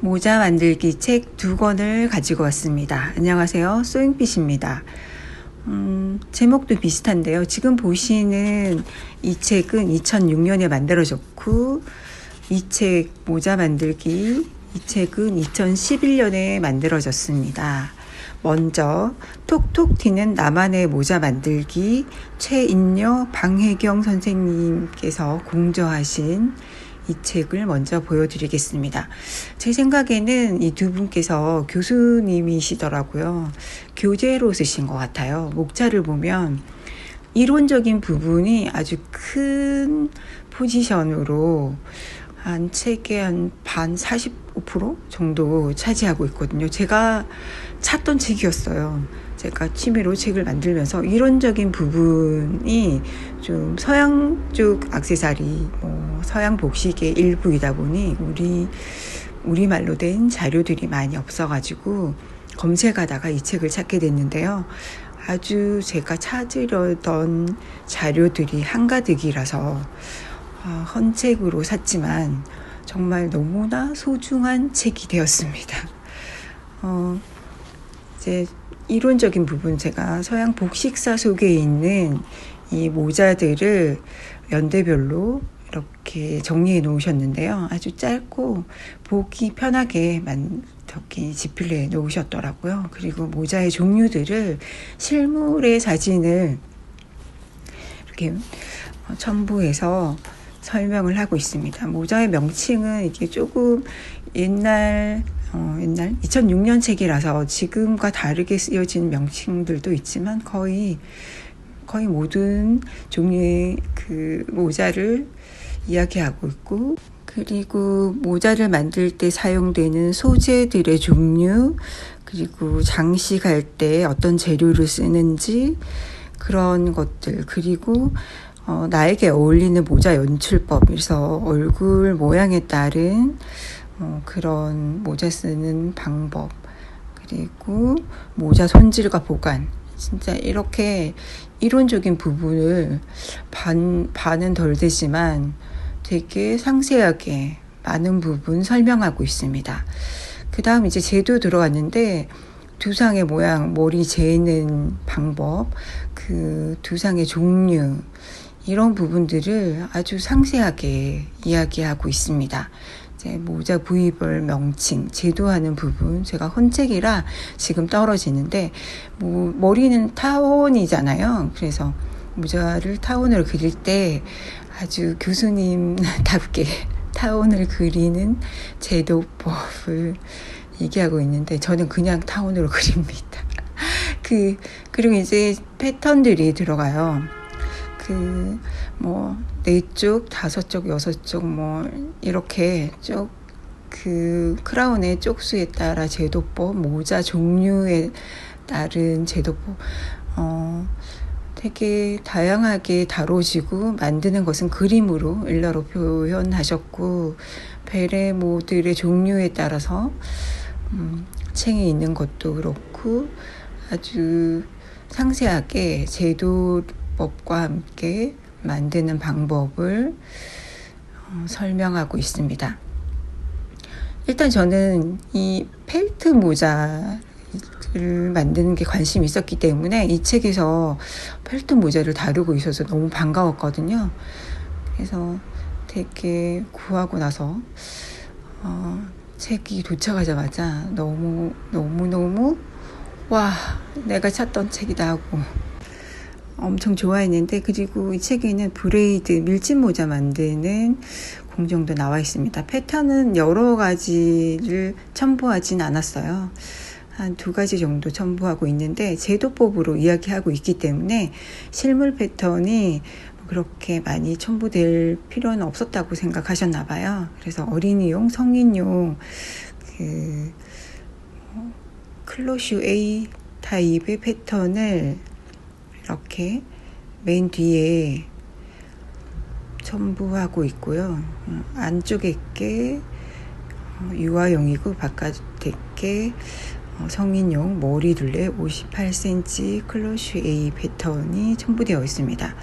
모자 만들기 책 두 권을 가지고 왔습니다. 안녕하세요. 소잉빛입니다. 음, 제목도 비슷한데요. 지금 보시는 이 책은 2006년에 만들어졌고, 이 책 모자 만들기, 이 책은 2011년에 만들어졌습니다. 먼저 톡톡 튀는 나만의 모자 만들기 최인녀 방혜경 선생님께서 공저하신 이 책을 먼저 보여드리겠습니다. 제 생각에는 이 두 분께서 교수님이시더라고요. 교재로 쓰신 것 같아요. 목차를 보면 이론적인 부분이 아주 큰 포지션으로 한 책의 한 반 45% 정도 차지하고 있거든요. 제가 찾던 책이었어요. 제가 취미로 책을 만들면서 이론적인 부분이 좀 서양 쪽 악세사리, 뭐 서양 복식의 일부이다 보니 우리 우리말로 된 자료들이 많이 없어가지고 검색하다가 이 책을 찾게 됐는데요. 아주 제가 찾으려던 자료들이 한가득이라서 어, 헌책으로 샀지만 정말 너무나 소중한 책이 되었습니다. 어, 이제 이론적인 부분 제가 서양 복식사 속에 있는 이 모자들을 연대별로 이렇게 정리해 놓으셨는데요. 아주 짧고 보기 편하게 이렇게 지필해 놓으셨더라고요. 그리고 모자의 종류들을 실물의 사진을 이렇게 첨부해서 설명을 하고 있습니다. 모자의 명칭은 이게 조금 옛날 어, 옛날 2006년 책이라서 지금과 다르게 쓰여진 명칭들도 있지만 거의 거의 모든 종류의 그 모자를 이야기하고 있고 그리고 모자를 만들 때 사용되는 소재들의 종류 그리고 장식할 때 어떤 재료를 쓰는지 그런 것들 그리고 어, 나에게 어울리는 모자 연출법 그래서 얼굴 모양에 따른 어, 그런 모자 쓰는 방법 그리고 모자 손질과 보관 진짜 이렇게 이론적인 부분을 반, 반은 덜 되지만 되게 상세하게 많은 부분 설명하고 있습니다. 그 다음 이제 제도 들어갔는데 두상의 모양, 머리 재는 방법, 그 두상의 종류, 이런 부분들을 아주 상세하게 이야기하고 있습니다. 이제 모자 부위별 명칭, 제도하는 부분, 제가 헌책이라 지금 떨어지는데, 뭐, 머리는 타원이잖아요. 그래서 모자를 타원으로 그릴 때 아주 교수님답게 타원을 그리는 제도법을 얘기하고 있는데, 저는 그냥 타원으로 그립니다. 그, 그리고 이제 패턴들이 들어가요. 그, 뭐, 네 쪽, 다섯 쪽, 여섯 쪽, 뭐, 이렇게 쪽, 그 크라운의 쪽수에 따라 제도법, 모자 종류에 따른 제도법, 어, 되게 다양하게 다뤄지고 만드는 것은 그림으로 일러로 표현하셨고, 베레모들의 종류에 따라서, 음, 챙이 있는 것도 그렇고, 아주 상세하게 제도 법과 함께 만드는 방법을 어, 설명하고 있습니다. 일단 저는 이 펠트 모자를 만드는 게 관심이 있었기 때문에 이 책에서 펠트 모자를 다루고 있어서 너무 반가웠거든요. 그래서 되게 구하고 나서 어, 책이 도착하자마자 너무 너무 너무 와 내가 찾던 책이다 하고 엄청 좋아했는데 그리고 이 책에는 브레이드 밀짚 모자 만드는 공정도 나와 있습니다. 패턴은 여러 가지를 첨부하진 않았어요. 한 두 가지 정도 첨부하고 있는데 제도법으로 이야기하고 있기 때문에 실물 패턴이 그렇게 많이 첨부될 필요는 없었다고 생각하셨나 봐요. 그래서 어린이용, 성인용 그 어, 클로슈 A 타입의 패턴을 이렇게 맨 뒤에 첨부하고 있고요. 어, 안쪽에 게 어, 유아용이고 바깥에 게 어, 성인용 머리 둘레 58cm 클로슈 A 패턴이 첨부되어 있습니다.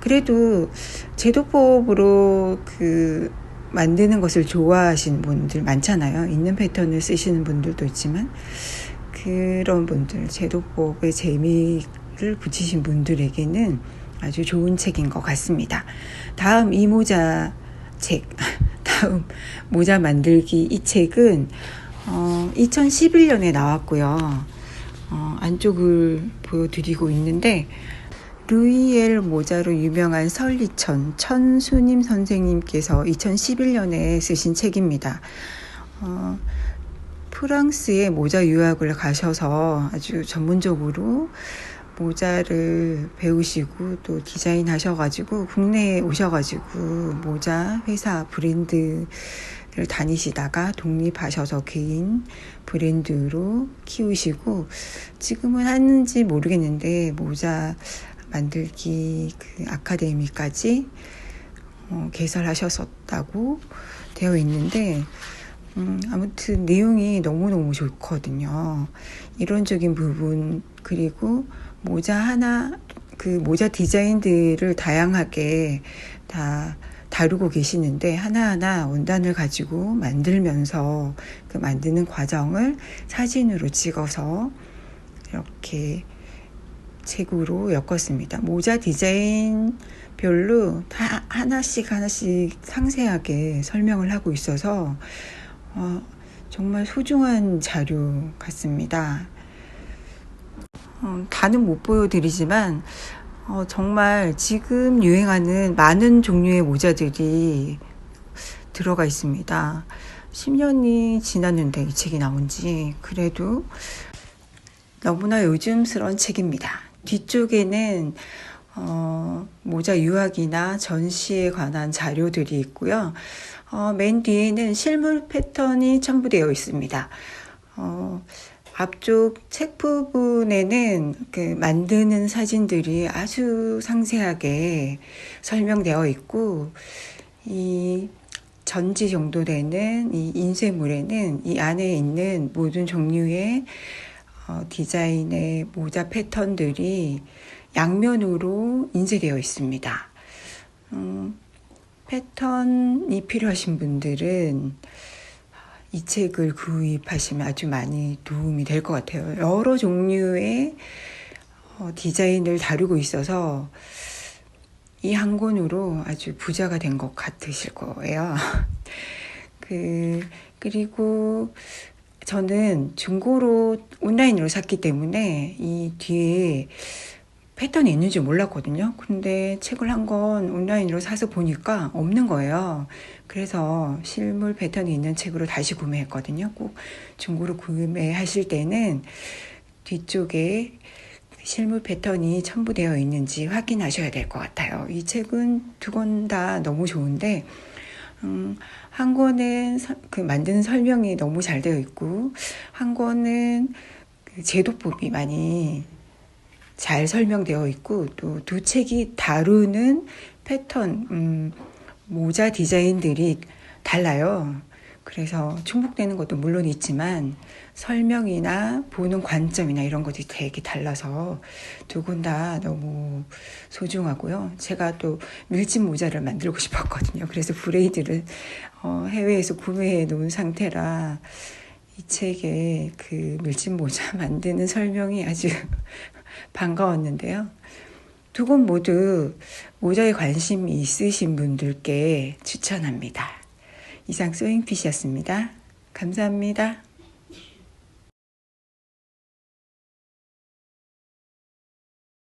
그래도 제도법으로 그 만드는 것을 좋아하시는 분들 많잖아요. 있는 패턴을 쓰시는 분들도 있지만 그런 분들 제도법의 재미 를 붙이신 분들에게는 아주 좋은 책인 것 같습니다. 다음 이 모자 책, 다음 모자 만들기 이 책은 어, 2011년에 나왔고요. 어, 안쪽을 보여드리고 있는데 루이엘 모자로 유명한 설리천 천수님 선생님께서 2011년에 쓰신 책입니다. 어, 프랑스에 모자 유학을 가셔서 아주 전문적으로 모자를 배우시고 또 디자인 하셔가지고 국내에 오셔가지고 모자 회사 브랜드를 다니시다가 독립하셔서 개인 브랜드로 키우시고 지금은 하는지 모르겠는데 모자 만들기 그 아카데미까지 어, 개설하셨었다고 되어 있는데 음, 아무튼 내용이 너무너무 좋거든요. 이론적인 부분 그리고 모자 하나 그 모자 디자인들을 다양하게 다 다루고 계시는데 하나하나 원단을 가지고 만들면서 그 만드는 과정을 사진으로 찍어서 이렇게 책으로 엮었습니다. 모자 디자인별로 다 하나씩 하나씩 상세하게 설명을 하고 있어서 어, 정말 소중한 자료 같습니다. 어, 다는 못 보여드리지만 어, 정말 지금 유행하는 많은 종류의 모자들이 들어가 있습니다. 10년이 지났는데 이 책이 나온 지 그래도 너무나 요즘스러운 책입니다. 뒤쪽에는 어, 모자 유학이나 전시에 관한 자료들이 있고요. 어, 맨 뒤에는 실물 패턴이 첨부되어 있습니다. 어, 앞쪽 책 부분에는 그 만드는 사진들이 아주 상세하게 설명되어 있고 이 전지 정도 되는 이 인쇄물에는 이 안에 있는 모든 종류의 어, 디자인의 모자 패턴들이 양면으로 인쇄되어 있습니다. 음, 패턴이 필요하신 분들은 이 책을 구입하시면 아주 많이 도움이 될 것 같아요. 여러 종류의 어, 디자인을 다루고 있어서 이 한 권으로 아주 부자가 된 것 같으실 거예요. 그, 그리고 저는 중고로 온라인으로 샀기 때문에 이 뒤에 패턴이 있는지 몰랐거든요. 근데 책을 한 권 온라인으로 사서 보니까 없는 거예요. 그래서 실물 패턴이 있는 책으로 다시 구매했거든요. 꼭 중고로 구매하실 때는 뒤쪽에 실물 패턴이 첨부되어 있는지 확인하셔야 될 것 같아요. 이 책은 두 권 다 너무 좋은데, 음, 한 권은 서, 그 만드는 설명이 너무 잘 되어 있고, 한 권은 그 제도법이 많이 잘 설명되어 있고 또 두 책이 다루는 패턴, 음, 모자 디자인들이 달라요. 그래서 충족되는 것도 물론 있지만 설명이나 보는 관점이나 이런 것이 되게 달라서 두군다 너무 소중하고요. 제가 또 밀짚 모자를 만들고 싶었거든요. 그래서 브레이드를 어, 해외에서 구매해 놓은 상태라 이 책에 그 밀짚 모자 만드는 설명이 아주 반가웠는데요. 두권 모두 모자에 관심이 있으신 분들께 추천합니다. 이상 소잉핏이었습니다. 감사합니다.